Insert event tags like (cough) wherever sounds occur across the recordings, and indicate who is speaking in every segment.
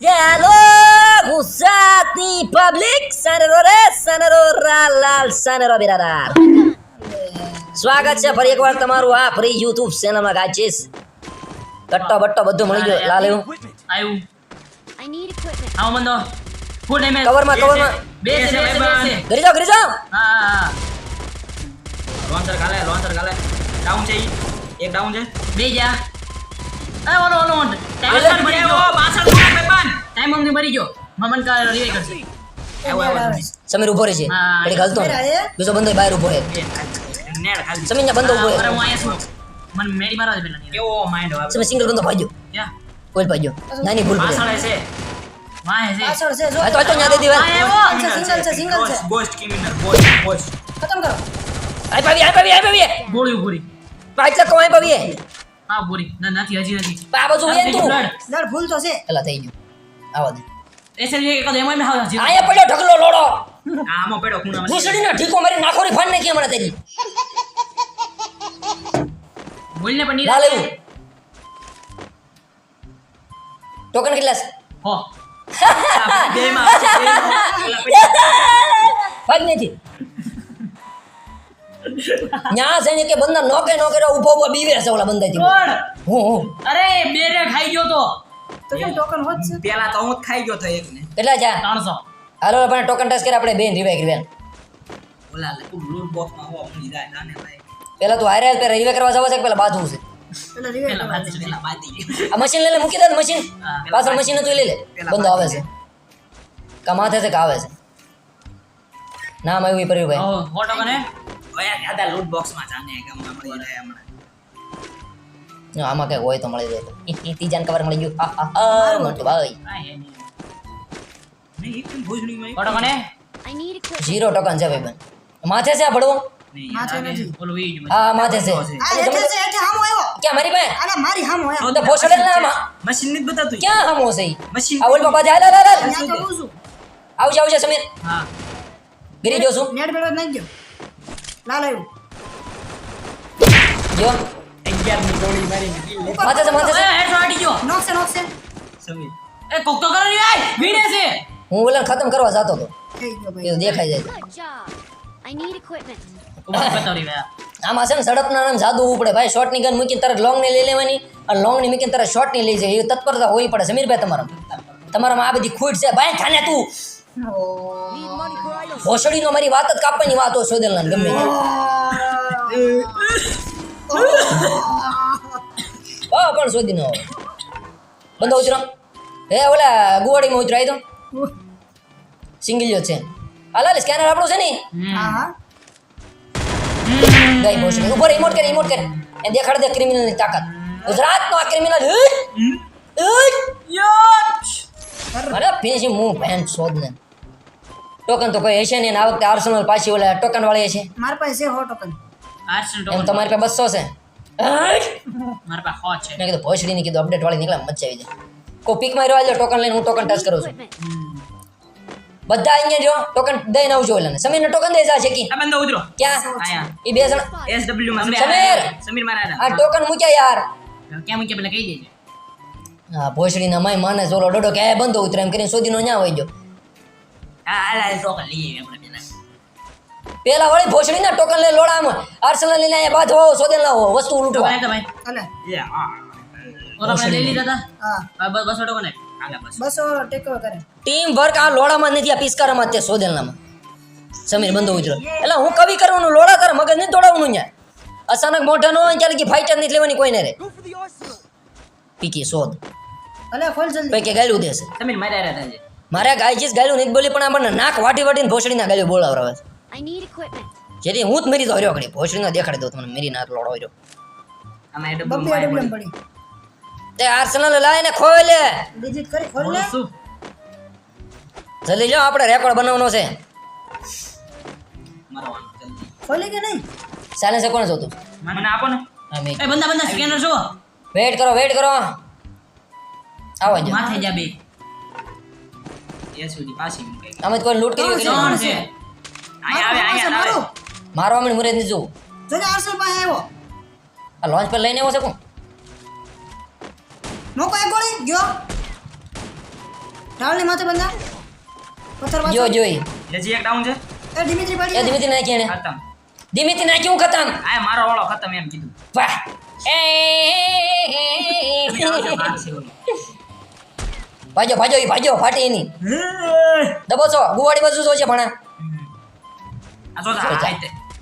Speaker 1: Alô, Gussati Public, Sanero Sanero લાલ Sanero બિરાદાર. સ્વાગત છે ફરી એકવાર તમારું આ ફરી યુટ્યુબ ચેનલમાં ગાચીસ કટ્ટો બટ્ટો બધું મળી ગયો લાલ એવું.
Speaker 2: આવ્યું. આવો બંધો. ફૂલ ડેમેજ
Speaker 1: કવરમાં, કવરમાં.
Speaker 2: બે છે બે છે બે છે
Speaker 1: ઘરી જાઓ ઘરી જાઓ.
Speaker 2: હા હા લોન્ચર ગાલે લોન્ચર ગાલે ડાઉન છે એક ડાઉન છે. બે જા એ ઓલો ઓલો ટાઈમ મરી ગયો. પાછળ બેબાન ટાઈમ અમને મરી ગયો. મમન કા રિવાઈ કરશે.
Speaker 1: સમીર ઊભો રહે છે.
Speaker 2: હા.
Speaker 1: ઘડીક બીજો બંદો બહાર ઊભો રહે. સમીર ને બંદો
Speaker 2: ઊભો
Speaker 1: રહે.
Speaker 2: હું અહીંયા છું. મને મેડી મારા દે પેલા કેવો માઇન્ડ આવે
Speaker 1: સમીર સિંગલ બંદો ભાગ્યો.
Speaker 2: ક્યાં?
Speaker 1: કોઈ ભાગ્યો. નાની ભૂલ
Speaker 2: પાછળ છે. વાહ છે.
Speaker 3: પાછળ છે જો.
Speaker 1: તો તો ન્યા દે દીવાલ
Speaker 3: સિંગલ છે સિંગલ છે
Speaker 2: ગોસ્ટ ક્રિમિનલ ગોસ્ટ ગોસ્ટ
Speaker 3: ખતમ કરો.
Speaker 1: આય પાવી આય પાવી આય પાવી
Speaker 2: ગોળી ઉભરી
Speaker 1: પાંચ લાખ કમાય પાવી
Speaker 2: હા બોરી. ના નથી હજી નથી.
Speaker 1: બાજુ વેન તું.
Speaker 3: ડર ભૂલ તો છે
Speaker 1: એલા થઈ ગયું. આવા દે.
Speaker 2: એસે જે કદ એમાં હાવ હજી
Speaker 1: આયા પડ્યો ઢગલો લોડો (laughs)
Speaker 2: આમાં પડ્યો ખૂણામાં.
Speaker 1: ભૂસડીનો ઠીકો મારી નાખોરી ફાન નાખી હમણાં તેની.
Speaker 2: બોલને પણ
Speaker 1: લાલ એવું ટોકન કેટલા છે?
Speaker 2: હો. (laughs) (laughs)
Speaker 1: ભાગ નથી ન્યા છે કે બંદર નોકે નોકે રે ઊભો ઊભો બીવે છે ઓલા બંદાથી
Speaker 2: કોણ?
Speaker 1: હું હું.
Speaker 2: અરે બેરે ખાઈ ગયો તો.
Speaker 3: તો કેમ ટોકન હોત છે?
Speaker 2: પેલા તો હું જ ખાઈ ગયો તો એકને
Speaker 1: કેટલા જા
Speaker 2: 300
Speaker 1: હાલો આપણે ટોકન ટેસ્ટ કરી આપણે બેન રિવાઈ કરી
Speaker 2: ઓલા લે તું લૂટ બોક્સમાં હો મળી જાય નાને ભાઈ.
Speaker 1: પેલા તું હારે પે રિવાઈ કરવા જાવ છે કે પેલા બાજુ છે?
Speaker 3: પેલા રિવે
Speaker 2: પેલા બાજુ પેલા બાજી.
Speaker 1: આ મશીન લઈ લે મૂકી દે મશીન
Speaker 2: હા,
Speaker 1: પાછળ મશીન તો લઈ લે.
Speaker 2: બંધ
Speaker 1: બંદો આવે છે. કા માથે છે કે આવે છે? નામ આવ્યું એ પરવી ભાઈ.
Speaker 2: ઓ ફોટો કને ઓયા દાદા લૂટ બોક્સ જાને કે મળી જાય હમણાં.
Speaker 1: આમાં કઈ હોય તો મળી જાય તો. ઈ- ઈ ત્રીજાને કવર મળી ગયું. હા હા હા મોટું ભાઈ.
Speaker 2: આ હે. નહીં નહીં એક ભોજડી માં ફોટો કને
Speaker 4: I need equipment.
Speaker 1: Zero token છે ભાઈ માથે છે આ ભડવું?
Speaker 3: માથે નથી.
Speaker 2: ઓલું ઈ
Speaker 1: હા માથે છે.
Speaker 3: આ હેઠે છે હેઠે હામો આવ્યો.
Speaker 1: ક્યાં મારી પાસે?
Speaker 3: આના મારી હામો આવ્યો.
Speaker 1: તો ભોસડે ના આમાં.
Speaker 2: મશીન નથી બતાતું
Speaker 1: ક્યાં હામો છે
Speaker 2: મશીન
Speaker 1: ઓલ બાપા આવજે આવજે સમીર.
Speaker 2: હા.
Speaker 1: ગીરી જો છું.
Speaker 3: નેટ બેડ નાખી ગયો. લાલ આવ્યું
Speaker 1: જો
Speaker 2: 11 ની ગોળી મારીને kill લે.
Speaker 1: માથે છે માથે છે.
Speaker 2: હેડ વાડી ગયો.
Speaker 3: નોક છે નોક છે
Speaker 2: સમીર એ કોક તો કરો ની ભાઈ વીડે છે.
Speaker 1: હું ઓલા ખતમ કરવા જતો
Speaker 3: ગયો
Speaker 1: એ તો જાય.
Speaker 2: ઊભા બતાવરી ભાઈ
Speaker 1: આમાં છે ને સડપના નામ જાદુ હોવું પડે ભાઈ શોર્ટની ગન મૂકીને તરત લોંગની લઈ લેવાની અને લોંગની મૂકીને તરત શોર્ટની લઈ જાય. એ તત્પરતા હોવી પડે. સમીરભાઈ તમારા તમારામાં આ બધી ખૂટ છે. ભાઈ ખાને તું. ભોસડીનો મારી વાત જ કાપવાની વાત હોય સોદેલના ને ગમે હા પણ શોધી ન બંધો ઉતરો. હે ઓલા ગુવાડીમાં ઉતરાય તો. સિંગલ્યો છે. હાલ સ્કેનર આપણું છે ને? ગઈ ભોસડી. ઉપર રિમોટ કરે રિમોટ કરે. એ દેખાડ દે ક્રિમિનલની તાકાત. ગુજરાતનો આ ક્રિમિનલ અરે. ફિનિશિંગ મૂવ પેન્ટ શોધ ને ટોકન તો કોઈ હશે નહીં આ વખતે આર્સેનલ પાછી ઓલા ટોકન વાળી છે
Speaker 3: મારા પાસે છે હો ટોકન
Speaker 2: આર્સન
Speaker 1: એમ તમારી પાસે બસો છે. (laughs)
Speaker 2: મારા પાસે હો છે.
Speaker 1: મેં કીધું ભોસડી ની કીધું અપડેટ વાળી નીકળે મજા આવી જાય. કોઈ પીક માર્યો આજો ટોકન લઈને હું ટોકન ટચ કરું છું. બધા અહીંયા જો ટોકન દઈને આવજો ઓલાને. સમીરને ટોકન દેજા જા છે કી
Speaker 2: આ બંદો ઉતરો.
Speaker 1: ક્યાં?
Speaker 2: આયા.
Speaker 1: એ બે જણા.
Speaker 2: એસડબ્લ્યુ માં
Speaker 1: સમીર!
Speaker 2: સમીર. મારા
Speaker 1: આ ટોકન મૂક્યા યાર.
Speaker 2: કેમ મૂક્યા પેલા કહી દેજે.
Speaker 1: હા ભોસડીના માય માને ચોલો ડોડો કે એ બંધો ઉતરે એમ કરીને સોદીનો ન્યા હોય
Speaker 2: ગયો. આ ટોકન લઈએ પેલા.
Speaker 1: વળી ભોસડી ના ટોકન લઈ લોડામાં આર્સેનલ લઈને અહીંયા બાદ હોવો સોદેલ ના હોવો વસ્તુ
Speaker 3: કરે.
Speaker 1: ટીમ વર્ક આ લોડામાં નથી આ પિસ્કારામાં તે સોદેલનામાં. સમીર બંધો ઉતરો એટલે હું કવિ કરવાનું લોડા કર મગજ નહીં દોડાવવાનું ન્યા. અચાનક મોઢા નો હોય ત્યારે કે ફાઈટર નથી લેવાની કોઈને રે. પીકી શોધ
Speaker 3: અલે ખોલ જલ્દી.
Speaker 1: પૈકી ગાયલું દેશે
Speaker 2: તમે માર્યા રહ્યા હતા
Speaker 1: મારે ગાયજીસ ગાયલું નહીં બોલી પણ આપણને નાક વાટી વાટીને ભોસડીના ગાયલું બોલાવરાવે છે.
Speaker 4: આઈ નીડ ઇક્વિપમેન્ટ
Speaker 1: જેથી હું જ મરી તો હર્યો ઘડી ભોસડીનો દેખાડી દઉં તમને. મેરી નાક લોડો હર્યો
Speaker 2: આમાં એ ડબ્બો મારી પડી.
Speaker 1: તે આર્સેનલ લાવીને ખોલે.
Speaker 3: ડિજિટ કરી ખોલ લે
Speaker 1: જલ્દી જાઓ આપણે રેકોર્ડ બનાવવાનો છે.
Speaker 3: ખોલે કે નહીં?
Speaker 1: સાયલેન્સ કોણ જોતું
Speaker 2: મને આપો ને. એ બંદા બંદા સ્કેનર જો
Speaker 1: વેઇટ કરો વેઇટ કરો. આવો જ.
Speaker 2: માથે જા બે. એ સુધી પાછી મૂકે.
Speaker 1: આમ જ કોઈ લૂટ કર્યો કે
Speaker 2: કોણ છે. આય આવે આય આવે.
Speaker 1: મારવા મને મુરેદ જોવું
Speaker 3: જોને આરસલ પાસે આવ્યો?
Speaker 1: આ લોન્ચ પર લઈને આવ્યો છે કોણ?
Speaker 3: મોકો એક ગોળી ગયો. ઢાળની માથે બંધા. પથ્થર પાછળ.
Speaker 1: જો જોઈ
Speaker 2: હજી એક ડાઉન છે.
Speaker 3: એ ડિમિત્રી
Speaker 1: એ દિમિત્રી નાખી એને.
Speaker 2: ખતમ.
Speaker 1: દિમિત્રી નાખી હું ખતમ.
Speaker 2: આ મારો વાળો ખતમ એમ કીધું.
Speaker 1: વાહ. (laughs) એ (laughs) ભાજો ભાજો એ ભાજો ફાટી એની. દબો છો? ગુવાડી બાજુ જો છે ભણા.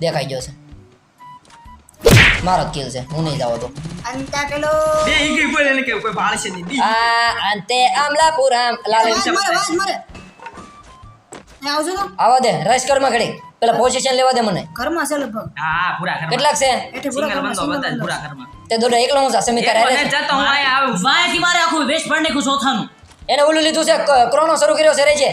Speaker 1: દેખાઈ ગયો છે. મારો કિલ છે. હું નહીં જાવ તો.
Speaker 3: અંતા કિલો
Speaker 2: બે ઈ કઈ બોલે કે કોઈ ભાળશે નહીં.
Speaker 1: આ અંતે આમલાપુરામ લાલ
Speaker 3: મારે મારે. આવજો તો.
Speaker 1: આવા દે રસ કરમાં ઘડી. પેલા પોઝિશન લેવા દે મને.
Speaker 3: ઘરમાં છે લગભગ.
Speaker 2: હા હા પૂરા ઘરમાં.
Speaker 1: કેટલાક છે?
Speaker 3: એઠે પૂરા ઘરમાં
Speaker 2: બંધો બધા પૂરા ઘરમાં.
Speaker 1: તે દોડે એકલો હું સમિત
Speaker 2: એક
Speaker 1: કરે
Speaker 2: જતો હું આયા આવું.
Speaker 5: વાયાથી મારે આખું વેસ્ટ પણ કુ ચોથાનું.
Speaker 1: એને ઓલું લીધું છે ક્રોનો શરૂ કર્યો છે રેજે.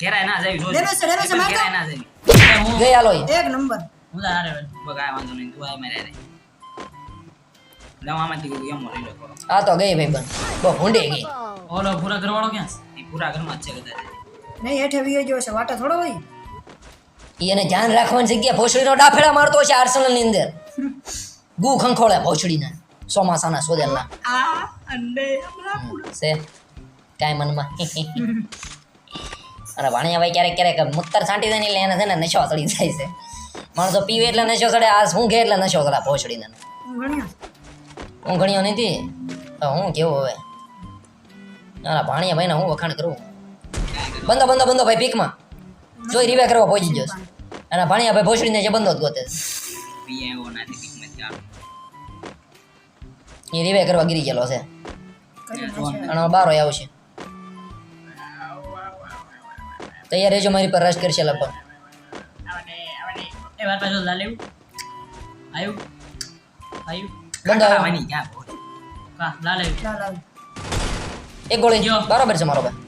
Speaker 2: ઘેરાય ના જાય જોજો.
Speaker 3: ડેમેજ છે, ડેમેજ છે, મારતો.
Speaker 2: ઘેરાય ના જાય
Speaker 5: હું
Speaker 1: ગઈ આલો
Speaker 3: એક નંબર.
Speaker 5: હું તો હારે
Speaker 2: બગાય વાંધો નહીં તું આ મારે રે લેવામાંથી ગયો એમ મરી લો થોડો
Speaker 1: આ તો ગઈ ભાઈ બન બો ભૂંડી ગઈ.
Speaker 5: ઓલો પૂરા ઘરવાળો ક્યાં છે?
Speaker 2: એ પૂરા ઘરમાં છે કદાચ.
Speaker 3: નહીં હેઠે વીયો ગયો છે વાટા થોડો હોય.
Speaker 1: એને ધ્યાન રાખવાની જગ્યા ભોસડીનો ડાફેડા મારતો છે આર્સેનલની અંદર. ગુ ખંખોળે ભોસડીના ચોમાસાના સોદેલના.
Speaker 2: આ અંડે
Speaker 1: છે. કાંઈ મનમાં અરે ભાણિયા ભાઈ ક્યારેક ક્યારેક મુત્તર છાંટી દે ને એટલે એને છે ને નશો ચડી જાય છે. માણસો પીવે એટલે નશો ચડે આ શું ઘે એટલે નશો ચડા ભોસડીને.
Speaker 3: હું
Speaker 1: ઘણીઓ નથી? હું કેવું હવે? ના ભાણિયા ભાઈને હું વખાણ કરું? બંધો બંધો બંધો ભાઈ પીકમાં જોઈ રીવે કરવા પહોંચી ગયો અને ભાણિયા ભાઈ ભોસડીને જે બંધો જ ગોતે એ રીવે કરવા ગીરી ગયેલો છે. અને બારો આવશે. તૈયાર રહેજો મારી પર રશ કરશે લગભગ
Speaker 5: એ વાર પાછો લાલ આવ્યું આવ્યું આવ્યું
Speaker 1: બંધો.
Speaker 2: બની ક્યાં પહોંચી
Speaker 5: કા લાલ
Speaker 3: લાલ
Speaker 1: એક ગોળી. બરાબર છે મારો ભાઈ.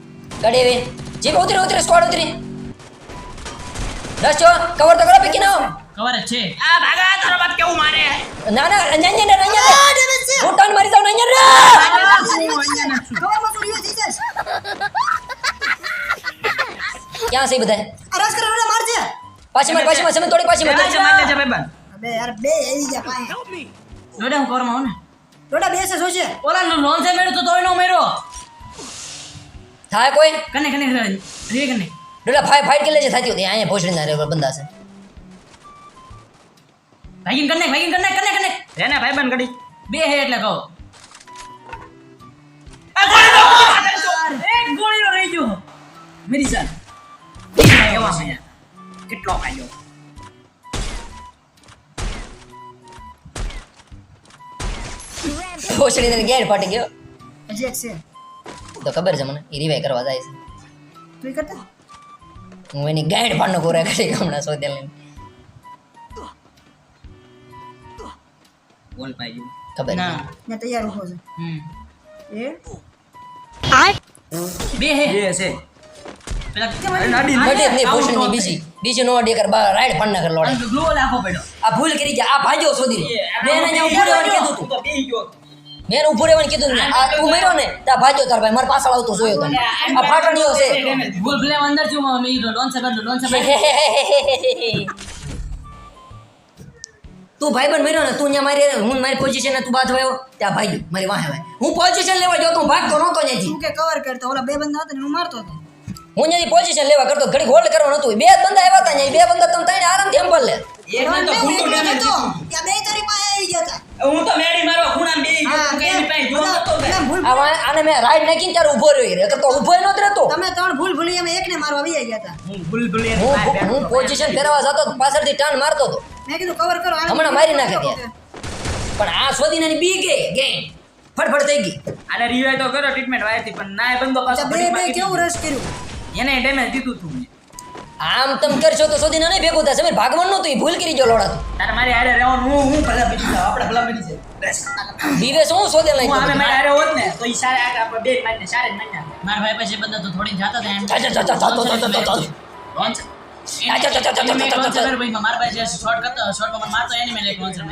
Speaker 1: ગાડી આવી. જીપ ઉતરી ઉતરી સ્કોડ ઉતરી. રસ છો? કવર તો કરો પીકી નાઓ
Speaker 5: કવર છે.
Speaker 2: આ ભાગા તારો બાપ કેવું મારે?
Speaker 1: ના ના અંજન ને અંજાન હું ટર્ન મારી જાઉં અંજન રે
Speaker 3: અંજન તો यहाँ से ही
Speaker 1: बताए अरे उसका रोड़ा
Speaker 3: मार दिया। पाछे मार पाछे
Speaker 1: मार समय थोड़ी पाछे मार मार ले
Speaker 2: जा
Speaker 1: भाई
Speaker 2: बन अबे यार बे
Speaker 3: ये जा पाए रोड़ा हम कोरमा
Speaker 5: ना रोड़ा बे से सोचे।
Speaker 3: ओला नॉन से
Speaker 5: मेरे तो तो नो मेरो था कोई? कने
Speaker 1: कने रे
Speaker 5: कने रोड़ा फाइट फाइट
Speaker 1: के ले जा थाती हो है आए भोसड़ी ना रे बंदा से। भाई
Speaker 5: कने भाई कने कने कने रे
Speaker 2: ना भाई बन गड़ी
Speaker 5: बे है એટલે કહો આ ગોળી નો એક ગોળી નો રહી ગયો મેરી જાન
Speaker 2: એવા મજા કેટલો ખાયો
Speaker 1: ભોસડી ને ગેર ફાટી ગયો
Speaker 3: હજી એક છે
Speaker 1: તો ખબર છે મને એ રિવાય કરવા જાય છે.
Speaker 3: તું કરતા?
Speaker 1: હું એની ગાઈડ પાડનો કોરા કરી હમણાં ને
Speaker 2: બોલ પાઈ
Speaker 1: ખબર
Speaker 5: ના
Speaker 1: છે
Speaker 3: તૈયાર હો છે.
Speaker 5: હમ.
Speaker 3: એ?
Speaker 5: બે હે.
Speaker 2: બે છે
Speaker 5: પેલા
Speaker 2: અરે નાડી
Speaker 1: બટે જ નહીં ભોસડીની બીજી. બીજી નો અડી બા રાઈડ ફાડ કર લોડે.
Speaker 5: ગ્લો લાખો પડ્યો.
Speaker 1: આ ભૂલ કરી ગયા. આ ભાજો શોધી મેં એને ત્યાં ઊભું રહેવાનું કીધું તું
Speaker 2: તો. બેહી ગયો
Speaker 1: મેં એને રહેવાનું કીધું ને આ તું મર્યો ને ત્યાં ભાજો તાર ભાઈ મારા પાછળ આવતો જોયો તને. આ ફાટણીઓ છે.
Speaker 5: ભૂલ ભલે અંદર છું મેં લોન છે લોન છે
Speaker 1: તું ભાઈબંધ મર્યો ને તું ત્યાં મારી હું મારી પોઝિશન તું બાદ આવ્યો ત્યાં ભાઈ મારી વાહે હું પોઝિશન લેવા જો તું ભાગતો નહોતો ત્યાંથી.
Speaker 3: હું કે કવર કરતો ઓલા બે બંદા હતા ને હું મારતો હતો.
Speaker 1: હું ત્યાંથી પોઝિશન લેવા કરતો ઘડી હોલ્ડ કરવાનું હતું. બે બંદા આવ્યા હતા અહીંયા બે બંદા તમે ત્રણે આરામથી અંબલ લે.
Speaker 2: એક તો
Speaker 3: બે
Speaker 2: ખૂટું
Speaker 3: હતો. ત્યાં બે તારી પાસે આવી ગયા હતા.
Speaker 2: હું તો મેડી મારવા ખૂણામાં બેહી ગયો
Speaker 3: હા,
Speaker 2: એની પાસે જોતો નતો
Speaker 3: પેલા
Speaker 2: ભાઈ.
Speaker 3: ભૂલ
Speaker 1: આ વા- આને મેં રાઈડ નાખીને ત્યારે ઊભો રહ્યો એ કરતો ઊભો નહોતો રહેતો.
Speaker 3: તમે ત્રણ ભૂલ ભૂલી એમ એકને મારવા આવી ગયા હતા.
Speaker 2: હું ભૂલ ભૂલી
Speaker 1: હું
Speaker 2: પાસે બેઠો
Speaker 1: હું
Speaker 2: હતો.
Speaker 1: પોઝિશન ફેરવા જતો પાછળથી ટર્ન મારતો હતો.
Speaker 3: મેં કીધું કવર કરો
Speaker 1: હમણાં મારી નાખે. પણ આ શોધીને બી ગઈ ગઈ ફટફટ થઈ ગઈ.
Speaker 2: આને રિવાય તો કરો ટ્રીટમેન્ટ વાયરથી, પણ ના બંદો પાછો
Speaker 3: બે બે કેવું. રસ કર્યું?
Speaker 2: એને ટાઈમે જીતું તું
Speaker 1: આમ તમ કરશો તો સોદી ના ભેગું થશે ભાગવાનનું ભૂલ કરી જો લોડા
Speaker 2: તારે મારી હારે રહેવાનું હું હું ભલા બીજી જાવ આપણે ભલા બીજી છે દિવસ
Speaker 1: હું સોદે લઈ
Speaker 2: હું મારી હારે હોત ને તો ઈ સારા આગળ બે મારીને સારે મહિના મારા
Speaker 5: ભાઈ પાસે બંદા તો થોડી જાતા હતા એમ
Speaker 1: જા જા જા જા જા જા જા લોન્ચ
Speaker 5: મારા ભાઈ
Speaker 1: જે
Speaker 5: શોર્ટ કરતો શોર્ટમાં મારતો એની મેં એક લોન્ચર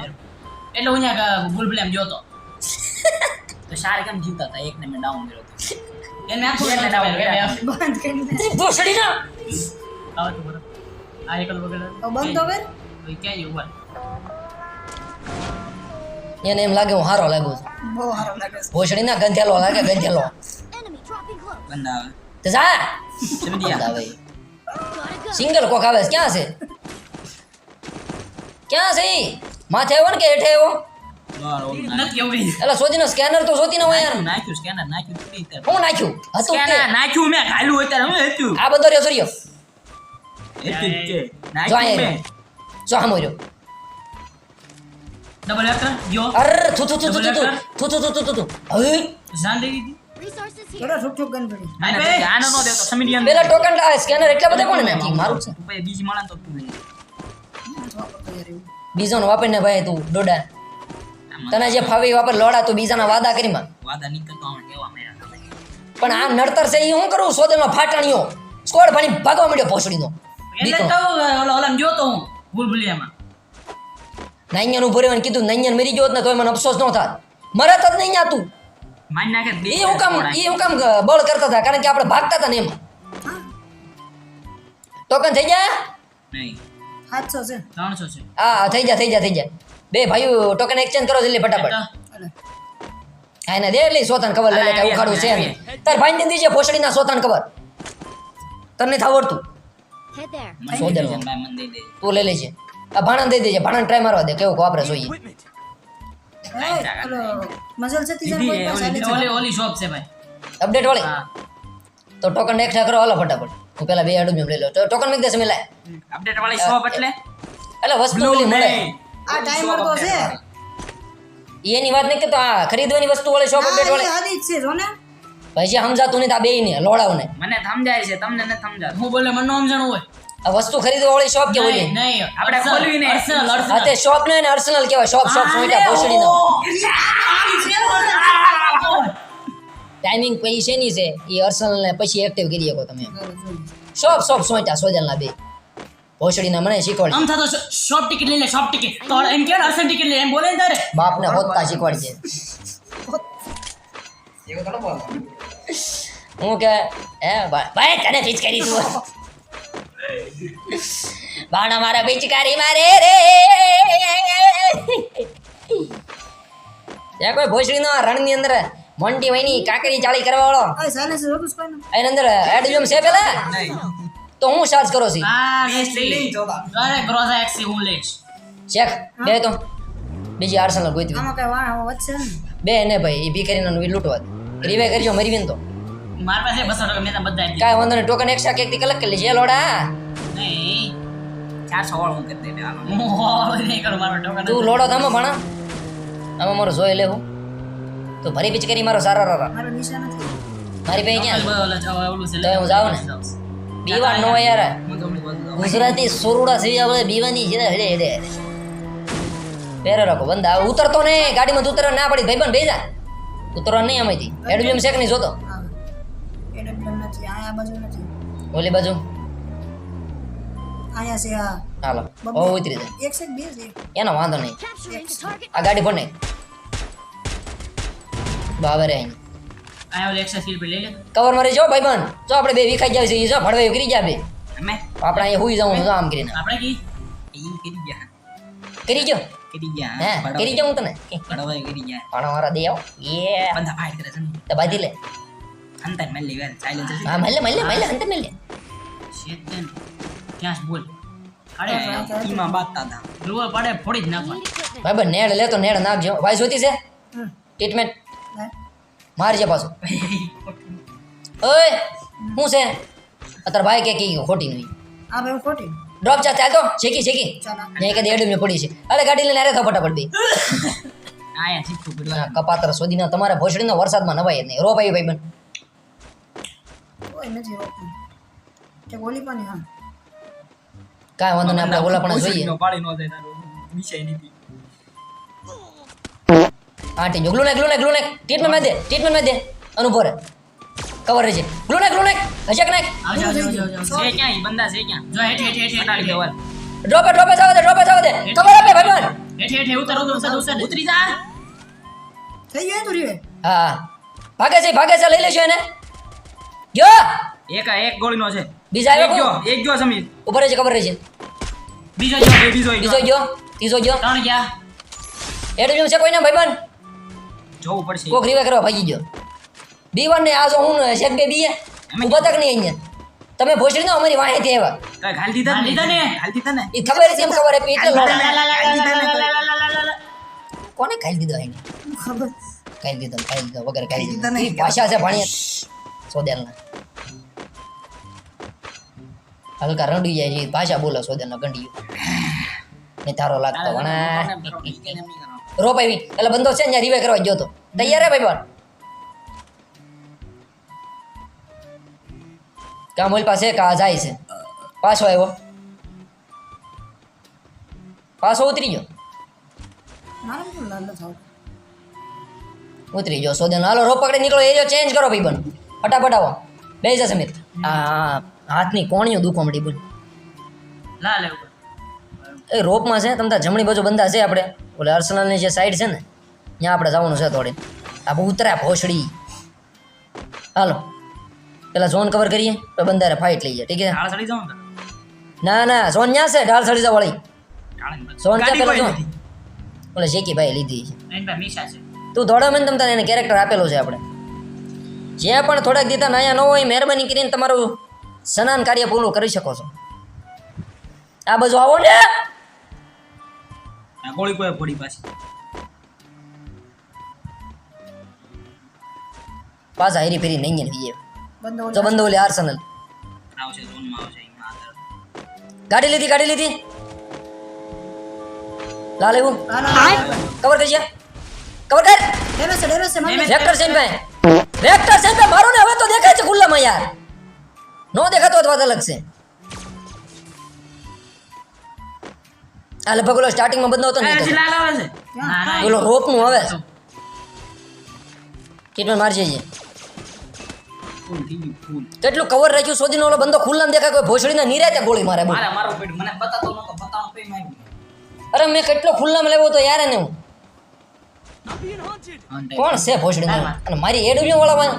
Speaker 5: એટલે હું ત્યાં ભૂલ ભૂલ જોતો
Speaker 2: તો સારા કેમ જીવતા હતા એકને મે ડાઉન કર્યો
Speaker 5: એને
Speaker 1: એમ લાગે હું હારો લાગુ છું.
Speaker 3: લાગે છે.
Speaker 1: ભોસડી ના ગંધેલો લાગે ગંધેલો. સિંગલ કોક આવે ક્યાં છે? ક્યાં છે માથે આવ્યો કે હેઠે આવ્યો? એટલે સ્કેનર તો ન હોય યાર.
Speaker 2: નાખ્યું સ્કેનર નાખ્યું
Speaker 1: હું નાખ્યું? હતું તે
Speaker 2: નાખ્યું મેં ઘાલ્યું અત્યારે હું હતું
Speaker 1: આ બધો રહ્યો સૂર્ય
Speaker 2: હતું જ નાખ્યું મેં.
Speaker 1: જો હામો રહ્યો.
Speaker 5: ડબલ એક્ટર ગયો
Speaker 1: અર થુ થુ થુ થુ થુ થુ. થુ થુ થુ થુ થુ થુ. હવે?
Speaker 5: જાન દઈ દીધી?
Speaker 4: Resources here.
Speaker 3: ચલો ઠુક ઠુક ગન પડી.
Speaker 2: આનો નો દેતો સમીડિયન
Speaker 1: પેલા ટોકન સ્કેનર એટલા બધા કોને નાખી મારું છે.
Speaker 2: બીજી મળે ને તો તું લઈ લે.
Speaker 3: વાપરતો યાર એવું
Speaker 1: બીજાનો વાપરીને ભાઈ તું ડોડા તને જે ફાવી વાપર લોડા તું બીજાના વાદા કરી માં.
Speaker 2: વાદા નીકળતો આવણ કેવા
Speaker 1: પણ આ નડતર છે એ હું કરું? સોદેલનો ફાટણીઓ. સ્કોડ ભણી ભાગવા મળ્યો ભોસડીનો.
Speaker 5: એટલે તો ઓલો ઓલા ગયો તો હું ભૂલભુલિયામાં.
Speaker 1: નાઈયાનું ભરેવાનું કીધું નાઈયાને મરી ગયો ને તોય મને અફસોસ ન થાત. મરત જ નહીં આતું
Speaker 2: માન નાખે
Speaker 1: એ હું કામ એ હું કામ બળ કરતા હતા કારણ કે આપણે ભાગતા હતા ને એમાં. ટોકન થઈ જાય
Speaker 2: નહીં.
Speaker 3: 700 છે.
Speaker 5: ત્રણસો છે.
Speaker 1: હા થઈ જા થઈ જા થઈ જા બે ભાઈ ટોકન એક્સચેન્જ કરો જલ્દી ફટાફટ. હા એને દે એટલે સોતાન ખબર લે કે ઉખાડું છે નહીં તાર ભાઈ ને દીજે ફોસડીના સોતાન ખબર તને થાવ આવડતું? તું લઈ લેજે આ ભાણા દઈ દેજે. ભાણા ટ્રાય મારવા દે કેવું વાપરે જોઈએ. અપડેટ વાળી? તો ટોકન એક્સ્ટ્રા કરો હાલો ફટાફટ. હું પેલા બે અડું લઈ લો ટોકન મેક
Speaker 2: દે સમય એટલે?
Speaker 1: મળે.
Speaker 3: આ ટાઈમર તો છે
Speaker 1: એની વાત નહીં કે તો આ ખરીદવાની વસ્તુ વાળી શોપ અપડેટ
Speaker 3: આ
Speaker 1: વાળી.
Speaker 3: આદી છે જો ને.
Speaker 1: ભાઈ જે સમજાતું નહીં તો આ બે ને લોડાવ ને
Speaker 2: મને સમજાય છે તમને નથી સમજાતું.
Speaker 5: હું બોલે મને નો સમજણ હોય.
Speaker 1: આ વસ્તુ ખરીદવા વાળી શોપ કે ઓલી?
Speaker 5: નહીં નહીં
Speaker 2: આપણે ખોલવી ને.
Speaker 5: અર્સનલ અર્સનલ.
Speaker 1: તે શોપ ને અર્સનલ કહેવાય શોપ શોપ સોઈટા ભોસડીનો. ટાઈમિંગ પછી શેની છે? એ અર્સનલ ને પછી એક્ટિવ કરી શકો તમે. શોપ શોપ સોઈટા સોજલના બે. ભોસડીના મને શીખવાડી
Speaker 5: આમ થતો શોપ ટિકિટ લઈ લે શોપ ટિકિટ તો એમ કે અર્સન ટિકિટ લે એમ બોલે ને તારે.
Speaker 1: બાપને એવું તો બોલ. હું કે હે ભાઈ તને પિચકારી તું બાણા મારા પિચકારી મારે રે. એ કોઈ ભોસડીનો રણની અંદર મોન્ટી વહીની કાકરી ચાળી કરવા વાળો?
Speaker 3: આ સાયલેન્સ જોતું કોઈ ને
Speaker 1: એની અંદર એડજમ છે પેલા? તો હું ચાર્જ કરો છું?
Speaker 5: અરે ગ્રોઝા એક્સી હું લઈશ
Speaker 1: ચેક બે તો. બીજી આર્સનલ ગોતી
Speaker 3: આમાં કઈ વાહ વચ્ચે
Speaker 1: બે ને ભાઈ એ ભીખરીનો લૂંટવા રીવે કરજો મરી બેન તો.
Speaker 5: માર પાસે બસો ટકા મેં બધા
Speaker 1: કાંઈ વાંધો નહીં ટોકન એક્સ્ટ્રા કેકથી કલેક્ટ કરી લેજે લોડા.
Speaker 5: નહીં.
Speaker 2: ચારસો વાળું હું કરી દે હાલો
Speaker 5: નહીં કરું મારો ટોકન
Speaker 1: તું લોડો તમે ભણા. આમાં મારો જોઈ લેવું તો ભરી પિચકારી મારો સારા રારા.
Speaker 3: મારો નિશા નથી.
Speaker 1: મારી પાસે ક્યાં?
Speaker 5: ઓલું છે
Speaker 1: તો હું જાઉં ને. બીવા નો યાર. ગુજરાતી સોરુડા છે આપણે બીવાની છે ને હેડે હેડે. પેરે રાખો બંધ. આ ઉતરતો ને ગાડીમાં ઉતરવા ના પડી ભાઈ બંધ ભેજા ઉતરવા નહીં અમેથી એડબ્લ્યુએમ શેક નહીં જોતો. ઓલી બાજુ.
Speaker 3: આયા છે આ
Speaker 1: હાલો ઓ ઉતરી જાય.
Speaker 3: એક સેક કે બે છે
Speaker 1: એનો વાંધો નહીં. આ ગાડી પણ નહીં બાવે અહીં
Speaker 5: આ ઓલી સીલ પર લઈ લે.
Speaker 1: કવર મરે જો ભાઈ બન જો આપણે બે વિખાઈ જાય છે જો ભડવે કરી જા બે.
Speaker 2: અમે?
Speaker 1: આપણે અહીંયા હુઈ જાઉં આમ કરીને.
Speaker 5: આપણે કી?
Speaker 2: ઈન કરી જા
Speaker 1: કરી જો
Speaker 2: કરી જા
Speaker 1: હે કરી જાઉં તને?
Speaker 2: ભડવે કરી જા
Speaker 1: પણ મારા દે આવ. યે
Speaker 2: બંધા ફાઈટ કરે છે
Speaker 1: તો બાંધી લે.
Speaker 2: અંતર મેલ લે સાયલેન્સ છે
Speaker 1: હા મેલ મેલ મલે અંત લે.
Speaker 5: શેતન ક્યાં બોલ. અરે
Speaker 2: ઈમાં બાતતા હતા.
Speaker 5: રૂવા પડે ફોડી જ નાખવા.
Speaker 1: ભાઈ બન નેડ લે તો નેડ નાખજો. ભાઈ જોતી છે? ટ્રીટમેન્ટ. મારજે પાછું. ઓય શું છે? અત્યારે ભાઈ કે કી ખોટી નહીં.
Speaker 3: આ ભાઈ ખોટી?
Speaker 1: ડ્રોપ ચા ચાલ તો? શેકી શેકી?
Speaker 3: ચાલ
Speaker 1: ને કે દેડું મે પડી છે. અરે ગાડી લઈને અરે થા ફટાફટ બે.
Speaker 2: આયા શીખવું પડ્યું
Speaker 1: કપાતર સોદી ના તમારે ભોસડીનો વરસાદમાં નવાય નહીં. રો ભાઈ ભાઈ બન
Speaker 3: ઓય નથી રોકતું કે બોલી પણ હા.
Speaker 1: કાંઈ વાંધો નહીં આપણે ઓલા પણ જોઈએ.
Speaker 2: પાણી નો જાય તારો. વિષય નથી.
Speaker 1: આંટી જો ગ્લુનેક ગ્લુનેક ગ્લુનેક. ટ્રીટમેન્ટમાં દે ટ્રીટમેન્ટમાં દે. અનુભવ રે કવર રહેજે. ગ્લુનેક ગ્લુનેક. હજક નાક
Speaker 5: નાખ આવજો આવજો, આવજો
Speaker 2: જે ક્યાં બંદા છે ક્યાં?
Speaker 5: જો હેઠ હેઠ હેઠ
Speaker 2: હટાડી દેવાલ
Speaker 1: ડ્રોપ ડ્રોપ જાવ દે ડ્રોપ જાવ દે કવર આપે ભાઈ હેઠ
Speaker 5: હેઠે હેઠે ઉતર ઉતર ઉતર ઉતર.
Speaker 2: ઉતરી જા.
Speaker 3: થઈ ગયા તો
Speaker 1: હા ભાગે છે ભાગે છે લઈ લેજો એને. ગયો
Speaker 2: એક આ એક ગોળીનો છે.
Speaker 1: બીજા
Speaker 2: એક ગયો એક ગયો સમીર
Speaker 1: ઉપર રહેજે કવર રહેજે.
Speaker 5: બીજો
Speaker 2: ગયો બીજો
Speaker 1: બીજો ગયો ત્રીજો ગયો
Speaker 5: ત્રણ ગયા.
Speaker 1: એડું છે કોઈને ભાઈ બંધ
Speaker 2: જોવું પડશે.
Speaker 1: કોક રીવા કરવા ભાગી ગયો. બી વન ને આ જો હું શેખ બે બી હું બતક નહીં અહીંયા. તમે ભોસડી ના અમારી વાહે થી આવ્યા.
Speaker 2: કઈ ખાલી દીધા
Speaker 5: લીધા ને?
Speaker 2: ખાલી દીધા ને?
Speaker 1: એ ખબર છે એમ ખબર હતી એટલે કોને ખાલી દીધો એને
Speaker 3: ખબર.
Speaker 1: ખાલી દીધો ખાલી દીધો વગર ખાલી
Speaker 2: દીધો નહીં.
Speaker 1: ભાષા છે ભણી સોદેલના. હલકા રંડી જાય ભાષા બોલો સોદેલ સોદેલનો ગંડી ને તારો લાગતો વણા. રો ભાઈ એટલે બંધો છે ને રિવે કરવા ગયો તો તૈયાર હે ભાઈ કામ ઓલ પાસે કા જાય છે. પાછો આવ્યો. પાછો ઉતરી ગયો. ઉતરી ગયો. સોદેલ હાલો રો પકડી નીકળો. એરિયો ચેન્જ કરો ભાઈ બન ફટાફટ આવો. બે જશે મિત્ર. હા હાથની કોણીઓ દુખો મળી બોલ.
Speaker 5: ના લે ઉપર.
Speaker 1: એ રોપમાં છે તમતા જમણી બાજુ બંધા છે આપણે ઓલે અર્સનલની જે સાઈડ છે ને ત્યાં આપણે જવાનું છે થોડી આ ઉતરા ભોસડી. હાલો પેલા ઝોન કવર કરીએ તો બંધારે ફાઇટ લઈએ ઠીક છે?
Speaker 2: ઢાળ ના
Speaker 1: ના ઝોન ન્યા છે ઢાળ
Speaker 2: સડી જાવ વળી.
Speaker 1: ઝોન ક્યાં
Speaker 2: ગાડી
Speaker 1: ઝોન. ઓલે શેકી ભાઈ લીધી છે. તું દોડા મને તમતા એને કેરેક્ટર આપેલો છે આપણે જે પણ થોડાક દીધા નાયા ન હોય મહેરબાની કરીને તમારું સ્નાન કાર્ય પૂરું કરી શકો છો. આ બાજુ આવો ને
Speaker 2: આ ગોળી કોઈ પડી પાછી.
Speaker 1: પાછા હેરી ફેરી નહીં ને બીજે તો બંધો બંધ આર્સેનલ.
Speaker 2: આવશે ઝોનમાં આવશે.
Speaker 1: ગાડી લીધી ગાડી લીધી. લા લેવું કવર કરી કવર કર.
Speaker 3: ડેમેજ છે ડેમેજ છે
Speaker 2: ડેમેજ.
Speaker 1: સેન ભાઈ. રેક્ટર સેન ભાઈ. મારો ને હવે તો દેખાય છે ખુલ્લામાં યાર. નો દેખાતો તો વાત અલગ છે. આ લગભગ ઓલો સ્ટાર્ટિંગમાં બદલો હતો. ને ઓલો રોપનું
Speaker 2: હવે ટ્રીટમેન્ટ મારી જઈએ
Speaker 1: કેટલું કવર રાખ્યું? શોધીને ઓલો બંદો ખુલ્લા દેખાય કોઈ ભોસડીને નિરાતે ગોળી મારે અરે મેં કેટલો ખુલ્લા માં લેવો તો યાર એને હું. કોણ છે ભોસડી અને મારી એડબ્લ્યુ વાળા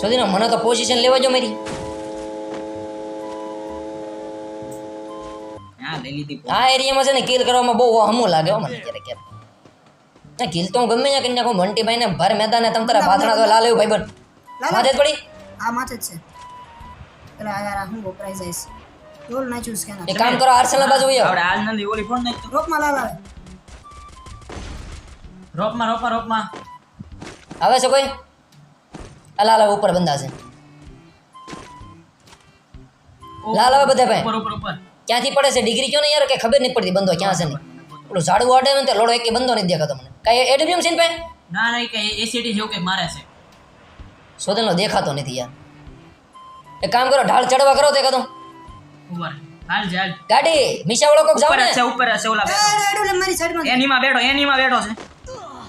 Speaker 1: શોધીને મને તો પોઝિશન લેવા જો મારી.
Speaker 2: લઈ લીધી
Speaker 1: આ એરિયામાં છે ને કિલ કરવામાં બહુ હમું લાગે હો મને ક્યારેક ક્યારેક ના કિલ તો હું ગમે ત્યાં કરી નાખું મંટીભાઈ ને ભર મેદાને તમ તારા પાથણા તો લાલ એવું ભાઈ બન માથે જ પડી?
Speaker 3: આ માથે જ છે. પેલા આ યાર હું વપરાઈ જઈશ રોલ નાખ્યું સ્કેનર
Speaker 1: એક કામ કરો આર્સેનલ બાજુ આવો.
Speaker 2: આપણે હાલ નથી ઓલી ફોન નહીં
Speaker 3: રોકમાં લાલ આવે
Speaker 5: રોપમાં રોપમાં રોપમાં.
Speaker 1: આવે છે કોઈ? અલા લાલ ઉપર બંધા છે. લાલ હવે બધા ભાઈ.
Speaker 5: ઉપર ઉપર ઉપર.
Speaker 1: ક્યાંથી પડે છે? ડિગ્રી કયો ને યાર કે ખબર નહીં પડતી? બંધો ક્યાં છે ને પેલું ઝાડવું અડે ને લોડો એક બંધો નહીં દેખાતો મને. કઈ એડબ્લ્યુમ છે ને ભાઈ?
Speaker 5: ના ના કે એસીટી જેવું કે મારે છે.
Speaker 1: સોદલનો દેખાતો નથી યાર. એક કામ કરો ઢાળ ચડવા કરો તે કદો
Speaker 5: ઉપર હાલ જાલ
Speaker 1: ગાડી મિશા વાળો કોક જાવ ને.
Speaker 2: છે ઉપર છે ઓલા બેઠો.
Speaker 3: મારી સાઈડમાં
Speaker 2: એનીમાં બેઠો એનીમાં બેઠો છે.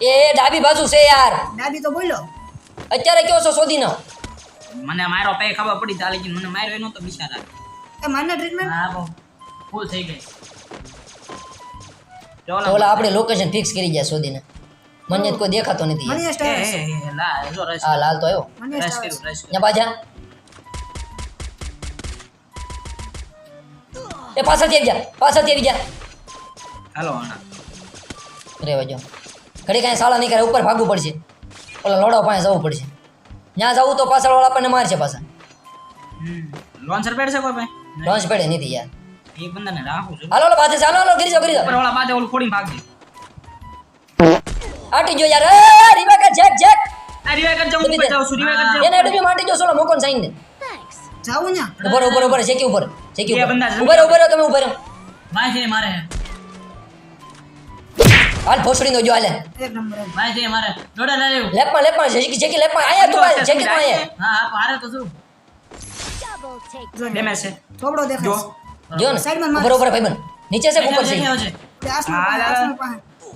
Speaker 1: એ ડાબી બાજુ છે યાર.
Speaker 3: ડાબી તો બોલ્યો
Speaker 1: અત્યારે કયો છો શોધી
Speaker 2: મને મારો પે ખબર પડી ચાલે કે મને માર્યો એનો તો બિચાર
Speaker 3: એ મને ટ્રીટમેન્ટ
Speaker 5: હા બહુ ફૂલ થઈ ગઈ.
Speaker 1: તો ઓલા આપણે લોકેશન ફિક્સ કરી જાય સોદીને મને કોઈ દેખાતો નથી
Speaker 3: મને
Speaker 2: એ
Speaker 3: સ્ટાર
Speaker 2: એ એ લા જો રસ
Speaker 1: આ લાલ તો આવ્યો.
Speaker 3: મને
Speaker 1: ત્યાં પાછા. એ પાછળથી આવી જા પાછળથી આવી જા.
Speaker 2: હાલો આના.
Speaker 1: રેવા જો. ઘડી કાંઈ સાળા નહીં કરે ઉપર ભાગવું પડશે. ઓલા લોડો પાસે જવું પડશે. ત્યાં જવું તો પાછળ વાળા આપણને મારશે પાછા.
Speaker 2: લોન્ચર પેડ છે કોઈ ભાઈ
Speaker 1: લોન્ચ પડે નથી યાર.
Speaker 2: એ બંદાને રાખું છું.
Speaker 1: હાલો હાલો પાછે ચાલો હાલો કરી જાઓ કરી
Speaker 2: ઉપર વાળા બાજે ઓલું ફોડીને ભાગજે
Speaker 1: આટી જો યાર. એ રીવા જેક જેક.
Speaker 2: આ રિવાઈ કરજો હું ઉપર જાઉં છું રિવાઈ કરજો.
Speaker 1: એને એડમી માટી જો સોલો મોકોન સાઈન ને.
Speaker 4: Thanks.
Speaker 3: ને
Speaker 1: ઉપર ઉપર ઉપર જેકી ઉપર
Speaker 2: જેકી
Speaker 1: ઉપર ઉપર ઉપર તમે ઉપર
Speaker 5: માહિતી મારે.
Speaker 1: હાલ ભોસડી નો જો હાલે.
Speaker 3: એક નંબર એમ.
Speaker 5: માહિતી મારે. જોડે લેવું
Speaker 1: લેપમાં લેપમાં જેકી શેકી લેપમાં. આયા તું ભાઈ જેકી તો આયા
Speaker 5: હા હા હારે તો શું.
Speaker 2: ડેમેજ છે.
Speaker 3: થોબડો દેખાય
Speaker 1: જો ને ઉપર ઉપર ભાઈ બન નીચે છે ઉપર છે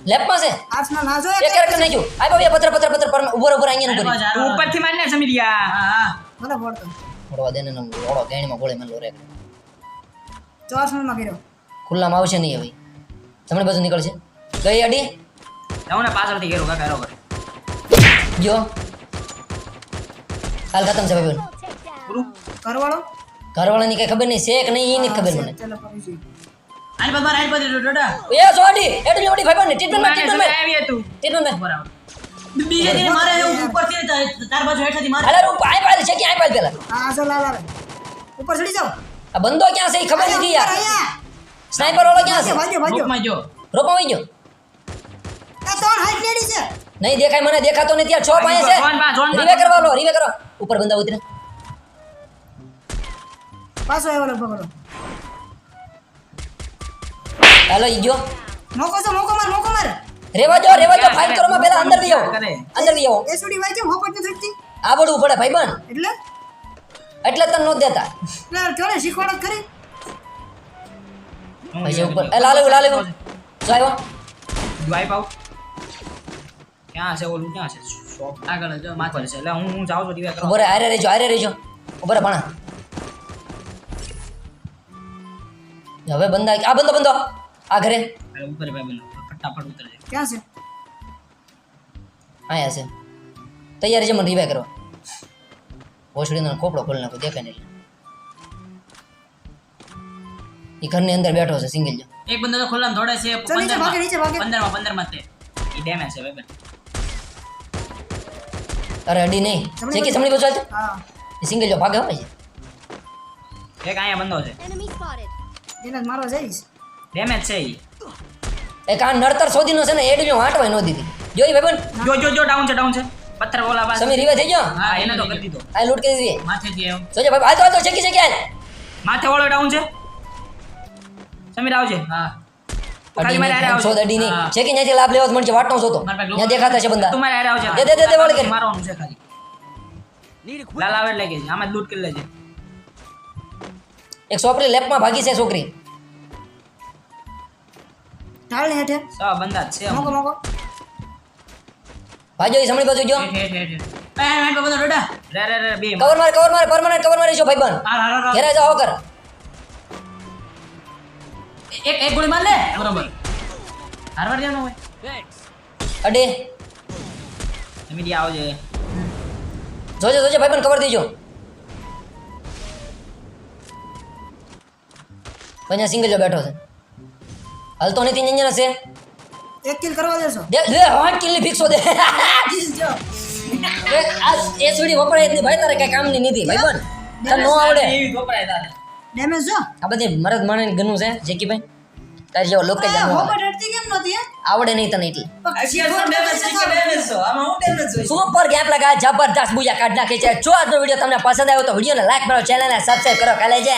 Speaker 5: લેફ્ટમાં છે?
Speaker 3: આસમાન ના જો
Speaker 1: એક કેરેક્ટર નહીં જો. આ ભાઈ પત્ર પત્ર પત્ર પર ઉપર ઉપર આંગી નું કરી
Speaker 2: ઉપરથી મારને સમીરિયા
Speaker 5: હા
Speaker 3: મને પડતો
Speaker 1: પડવા દેને ને ઓળો ગેણી માં ગોળે મને રે
Speaker 3: ચોસમાં માં કર્યો.
Speaker 1: ખુલ્લા માં આવશે નહીં હવે. તમને બધું નીકળશે. ગઈ અડી
Speaker 2: જાવ ને પાછળથી ઘેરો કાકા બરોબર.
Speaker 1: જો. હાલ ખતમ છે
Speaker 2: ભાઈ
Speaker 3: કરવાળો
Speaker 1: ઘરવાળાની કઈ ખબર નહીં છે કે નહીં એની ખબર મને.
Speaker 5: આની પર મારે આની પર ડોડા
Speaker 1: એ સોડી એડમી ઓડી ભાઈબંધ ટ્રીટમેન્ટમાં
Speaker 2: માને
Speaker 1: ટ્રીટમેન્ટ
Speaker 2: સમજાય આવી હતું
Speaker 1: ટ્રીટમેન્ટ
Speaker 5: બરાબર. બીજે દિને મારે એવું ઉપરથી તાર- તાર બાજુ હેઠળથી મારે
Speaker 1: અરે રૂપ આય પાલ છે ક્યાં આય પાલ? પેલા
Speaker 3: હા જો લાલ આવે ઉપર ચડી જાઓ.
Speaker 1: આ બંદો ક્યાં છે એ ખબર નથી યાર. સ્નાઈપર વાળો ક્યાં છે?
Speaker 3: ભાગ્યો ભાગ્યો
Speaker 5: ગ્રુપમાં જો.
Speaker 1: રોપા વઈ ગયો.
Speaker 3: આ ત્રણ હાઈટ લેડી છે.
Speaker 1: નહીં દેખાય મને દેખાતો નથી. ત્યાં છો પાસે છે. રીવે કરવા લો રીવે કરો. ઉપર બંદા ઉતરે.
Speaker 3: પાછો લગભગ ઓલો.
Speaker 1: હાલો ઈ ગયો
Speaker 3: મોકો છો મોકો માર મોકો માર.
Speaker 1: રેવા જો રેવા જો ફાઇટ કરો માં પહેલા અંદર બી આવો.
Speaker 2: કરે.
Speaker 1: અંદર બી આવો.
Speaker 3: એસડી વાય કેમ હોપટ નથી થતી?
Speaker 1: આવડવું પડે ભાઈબંધ.
Speaker 3: એટલે?
Speaker 1: એટલે તને નો દેતા.
Speaker 3: એટલે કોને શીખવાડો ખરી.
Speaker 1: પછી ઉપર એ લાલે લાલે. જો આવ્યો
Speaker 2: વાઈપ આઉટ ક્યાં છે ઓલું ક્યાં છે? શોપ
Speaker 5: આગળ જો માથે
Speaker 2: છે. એટલે હું હું જાઉં છું રિવે કરવા.
Speaker 1: ઊભો રે હારે રહેજો હારે રહેજો. ઊભો રે ભણા. હવે બંદા આ બંદો બંદો આ ઘરે
Speaker 2: અરે ઉપર ભાઈ બનો ફટાફટ ઉતર જાય
Speaker 3: ક્યાં છે
Speaker 1: આયા છે તૈયાર છે મને રિવાય કરવા ભોસડીનો ખોપડો ખોલી નાખો દેખાય નહીં એ ઘરની અંદર બેઠો છે સિંગલ જો
Speaker 5: એક બંદો તો ખુલ્લામાં દોડે છે
Speaker 3: ચાલ નીચે ભાગે, નીચે ભાગે.
Speaker 5: પંદરમાં પંદરમાં તે
Speaker 2: ઈ ડેમેજ છે ભાઈ
Speaker 1: અરે અડી નહીં
Speaker 3: જમણી
Speaker 1: છે કે
Speaker 3: બાજુ.
Speaker 1: જમણી બાજુ ચાલતો
Speaker 3: હા
Speaker 1: એ સિંગલ જો ભાગે હોય છે
Speaker 2: એક અહીંયા બંધો છે
Speaker 4: Enemy spotted.
Speaker 3: એને જ જઈશ.
Speaker 2: ડેમેજ છે ઈ.
Speaker 1: એ કાન નડતર શોધીનો છે ને એડમી વાંટવાય નો દીધી. જોઈ ભાઈબંધ?
Speaker 2: જો જો જો ડાઉન છે ડાઉન છે. પથ્થર ઓલા પાસે.
Speaker 1: સમી રીવા થઈ ગયો?
Speaker 2: હા એને તો કરી દીધો.
Speaker 1: આ લૂટ કરી દીધી.
Speaker 5: માથેથી આવ્યો
Speaker 1: જોજે ભાઈ હાલ તો હાલ તો શેકી શેકી હાલ.
Speaker 2: માથે વાળો ડાઉન છે. સમીર આવજે.
Speaker 5: હા.
Speaker 2: ખાલી મારે હારે
Speaker 1: નહીં
Speaker 2: આવજો.
Speaker 1: શોધ અડી નહીં
Speaker 5: હા.
Speaker 1: લાભ લેવા મળશે વાટનો
Speaker 5: મારા
Speaker 1: ત્યાં દેખાતા છે બંદા.
Speaker 2: તમારે મારે હારે
Speaker 1: દે, દે, દે, દે, કરી.
Speaker 2: મારવાનું છે ખાલી. આમાં લૂટ કરી લેજે.
Speaker 1: એક છોકરી લેપમાં ભાગી છે છોકરી.
Speaker 3: ઢાળ ને હેઠે.
Speaker 2: સવા બંદા છે
Speaker 3: મોકો મોકો.
Speaker 1: ભાજો એ સમણી બાજુ જો
Speaker 5: એ હેઠ બંદો ડોડા
Speaker 2: રે રે રે બી
Speaker 1: કવર માર કવર માર પરમાનન્ટ કવર મારી છો ભાઈબંધ. ઘેરે જાઓ કર
Speaker 5: એક એક ગોળી માર લે. બરોબર. હારવાર જાનો હોય.
Speaker 1: અડે.
Speaker 2: સમીર આવજે.
Speaker 1: જોજે જોજે ભાઈબંધ કવર દેજો. અહીંયા સિંગલ જો બેઠો છે. હાલતો નથી અહીંયા છે.
Speaker 3: એક કિલ કરવા દેશો.
Speaker 1: દે દે હાથ કિલ ફિક્સો દે
Speaker 3: જો
Speaker 1: એ આ એસવીડી વપરાય જ નહીં ભાઈ તારે કઈ કામની નથી ભાઈબંધ તને નો આવડે.
Speaker 2: એવી વપરાય તારે.
Speaker 3: ડેમેજ જો.
Speaker 1: આ બધી મરદ માણે ગનું છે જેકી ભાઈ તારે જેવો લોક જ
Speaker 3: આ
Speaker 1: નો
Speaker 3: હોપટ કેમ નહોતી
Speaker 1: આવડે નહીં તને એટલી.
Speaker 3: પણ શીખવાડ
Speaker 2: આમાં હું ડેમેજ છું
Speaker 1: સુપર ગેપ લગા જબરદસ્ત બુજા કાઢ નાખે છે. જો આજનો વીડિયો તમને પસંદ આવ્યો તો વિડીયોને લાઈક કરો ચેનલને સબસ્ક્રાઇબ કરો કાલે છે